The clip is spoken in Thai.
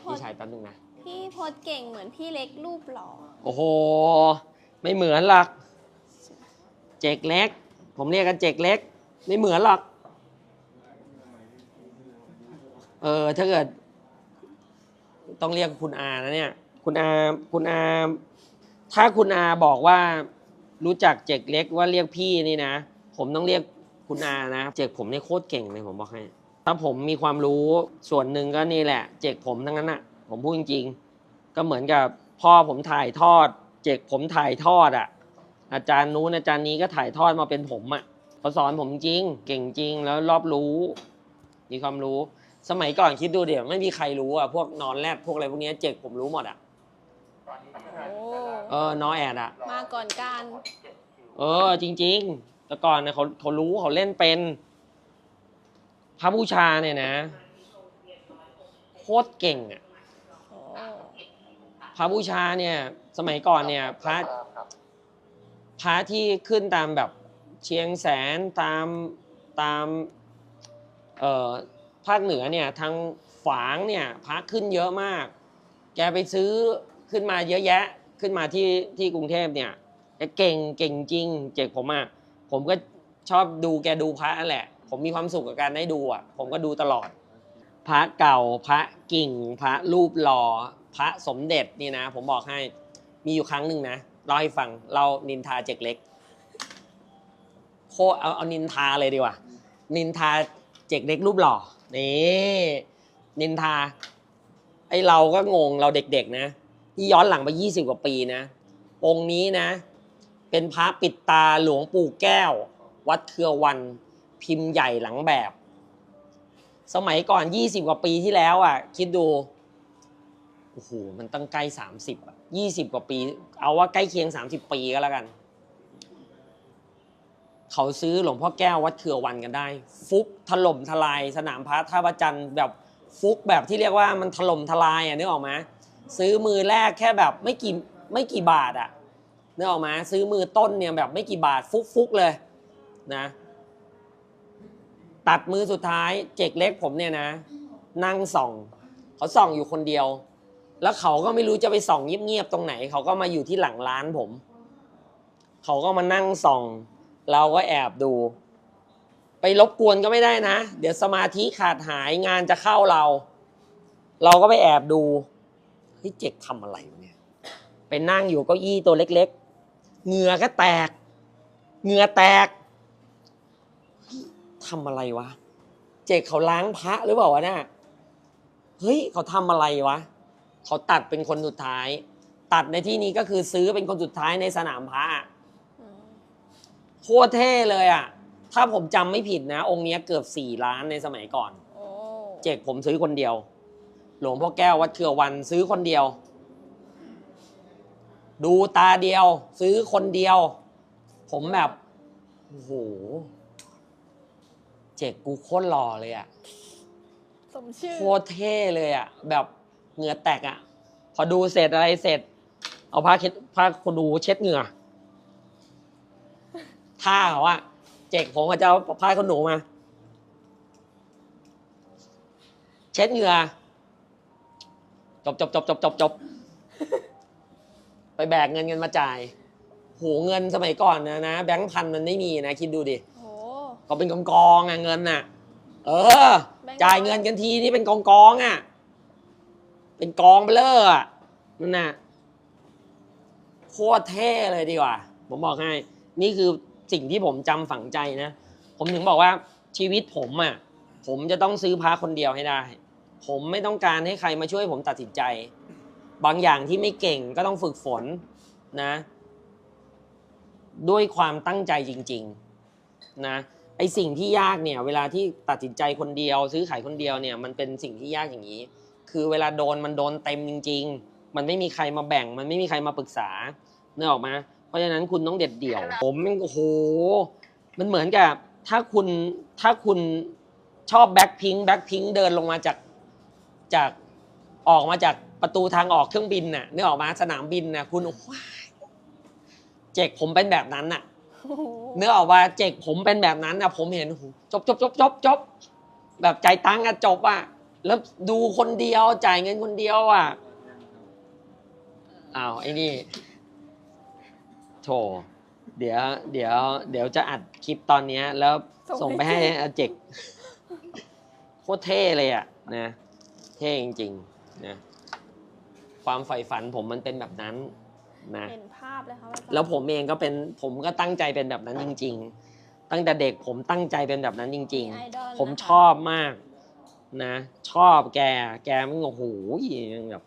โพพี่สชายแป๊บนึงนะ พี่โพสเก่งเหมือนพี่เล็กรูปหล่อโอ้โห ไม่เหมือนหรอก เจกเล็ก ผมเรียกกันเจกเล็ก ไม่เหมือนหรอก เออ ถ้าเกิด ต้องเรียกคุณอานะเนี่ย คุณอา คุณอา ถ้าคุณอาบอกว่า รู้จักเจกเล็กว่าเรียกพี่นี่นะ ผมต้องเรียกคุณอานะ เจกผมเนี่ยโคตรเก่งเลยผมบอกให้ ถ้าผมมีความรู้ส่วนหนึ่งก็นี่แหละ เจกผมทั้งนั้นอะผมพูดจริง ๆ ก็เหมือนกับพ่อผมถ่ายทอด เจกผมถ่ายทอดอะอาจารย์นู้นอาจารย์นี้ก็ถ่ายทอดมาเป็นผมอะเขาสอนผมจริง เก่งจริงแล้วรอบรู้ มีความรู้ สมัยก่อนคิดดูเดี๋ยวไม่มีใครรู้อะพวกนอนแรดพวกอะไรพวกเนี้ยเจกผมรู้หมดอะโอ้เออนอแอดอะมาก่อนการ เออจริง ๆ แต่ก่อนเนี่ยเขาเขารู้เขาเล่นเป็น พระบูชาเนี่ยนะโคตรเก่งอะโอ้พระบูชาเนี่ย สมัยก่อนเนี่ยพระพระที่ขึ้นตามแบบเชียงแสนตามตามเอ่อภาคเหนือเนี่ยทางฝางเนี่ยพระขึ้นเยอะมาก แกไปซื้อขึ้นมาเยอะแยะขึ้นมาที่ที่กรุงเทพเนี่ยแกเก่งเก่งจริง เจกผมอะผมก็ชอบดูแกดูพระนั่นแหละ ผมมีความสุขกับการได้ดูอะ ผมก็ดูตลอด พระเก่าพระกิ่ง พระรูปหล่อพระสมเด็จนี่นะ ผมบอกให้มีอยู่ครั้งหนึ่งนะเล่าให้ฟังเรานินทาเจกเล็กโคเอาเอานินทาเลยดีกว่า นินทาเจกเล็กรูปหล่อนี่นินทา ไอเราก็งงเราเด็กๆนะที่ย้อนหลังไปยี่สิบกว่าปีนะองค์นี้นะ เป็นพระปิดตาหลวงปู่แก้ว วัดเครือวัน พิมพ์ใหญ่หลังแบบ สมัยก่อนยี่สิบกว่าปีที่แล้วอะ คิดดูโอ้โหมันตั้งใกล้สามสิบอะยี่สิบกว่าปี เอาว่าใกล้เคียงสามสิบปีก็แล้วกัน เขาซื้อหลวงพ่อแก้ววัดเครือวันกันได้ ฟุกถล่มทลาย สนามพระท่าประจันแบบฟุกแบบที่เรียกว่ามันถล่มทลายอะนึกออกไหมซื้อมือแรกแค่แบบไม่กี่ไม่กี่บาทอะนึกออกไหมซื้อมือต้นเนี่ยแบบไม่กี่บาทฟุกฟุกๆเลยนะ ตัดมือสุดท้ายเจกเล็กผมเนี่ยนะ นั่งส่อง เขาส่องอยู่คนเดียว แล้วเขาก็ไม่รู้จะไปส่องเงียบๆตรงไหน เขาก็มาอยู่ที่หลังร้านผม เขาก็มานั่งส่อง เราก็แอบดู ไปรบกวนก็ไม่ได้นะ เดี๋ยวสมาธิขาดหายงานจะเข้าเรา เราก็ไปแอบดูเฮ้ยเจกทำอะไรเนี่ยไปนั่งอยู่เก้าอี้ตัวเล็ก ๆเหงื่อก็แตกเหงื่อแตก ทำอะไรวะ เจกเขาล้างพระหรือเปล่าวะเนี่ยเฮ้ยเขาทำอะไรวะ เขาตัดเป็นคนสุดท้าย ตัดในที่นี้ก็คือซื้อเป็นคนสุดท้ายในสนามพระอะอืมโคตรเท่เลยอะ ถ้าผมจำไม่ผิดนะ องค์เนี้ยเกือบสี่ล้านในสมัยก่อนโอ้เจกผมซื้อคนเดียว หลวงพ่อแก้ววัดเครือวันซื้อคนเดียว ดูตาเดียว ซื้อคนเดียว ผมแบบโอ้โห เจกกูโคตรหล่อเลยอะสมชื่อโคตรเท่เลยอะ แบบเหงื่อแตกอะ พอดูเสร็จอะไรเสร็จ เอาผ้าเช็ดผ้าคนดูเช็ดเหงื่อท่าเขาอะเจกผมก็จะเอาผ้าคนหนูมา เช็ดเหงื่อจบจบจบจบจบจบไปแบกเงินกันมาจ่ายโหเงินสมัยก่อนนะนะแบงค์พันมันไม่มีนะ คิดดูดิ โอ้ก็เป็นกองกองๆอะเงินน่ะ เออแบงค์ร้อยจ่ายเงินกันทีนี่เป็นกองกองๆอะเป็นกองไปเลยอะนั่นน่ะโคตรเท่เลยดีกว่า ผมบอกให้ นี่คือสิ่งที่ผมจำฝังใจนะ ผมถึงบอกว่าชีวิตผมอะผมจะต้องซื้อพระคนเดียวให้ได้ ผมไม่ต้องการให้ใครมาช่วยผมตัดสินใจ บางอย่างที่ไม่เก่งก็ต้องฝึกฝนนะ ด้วยความตั้งใจจริง ๆ นะ ไอสิ่งที่ยากเนี่ยเวลาที่ตัดสินใจคนเดียว ซื้อขายคนเดียวเนี่ยมันเป็นสิ่งที่ยากอย่างนี้ คือเวลาโดนมันโดนเต็มจริง ๆ มันไม่มีใครมาแบ่ง มันไม่มีใครมาปรึกษาเนื้อออกมา เพราะฉะนั้นคุณต้องเด็ดเดี่ยว ผมม่งโอ้โหมันเหมือนกับถ้าคุณถ้าคุณชอบแบ็คพิงแบ็คพิงเดินลงมาจากจากออกมาจากประตูทางออกเครื่องบินน่ะนึกออกมาสนามบินน่ะคุณโอ้โหเจกผมเป็นแบบนั้นน่ะ เนื้อออกว่าเจกผมเป็นแบบนั้นนะผมเห็นโอ้โหจบจบจบจบจบแบบใจายตังค์อะจบอะแล้วดูคนเดียวจ่ายเงินคนเดียวอะอ้าวไอ้นี่โถเดี๋ยว เดี๋ยว เดี๋ยวจะอัดคลิปตอนเนี้ย แล้วส่งไปให้อาเจกโคตรเท่เลยอะนะเท่จริงๆนะความใฝ่ฝันผมมันเป็นแบบนั้น นะเห็นภาพเลยครับอาจารย์แล้วผมเองก็เป็นผมก็ตั้งใจเป็นแบบนั้นจริง ๆ ตั้งแต่เด็กผมตั้งใจเป็นแบบนั้นจริงมีไอดอลๆผมนะคะชอบมากนะ ชอบแกแกมันโอ้โหแบบ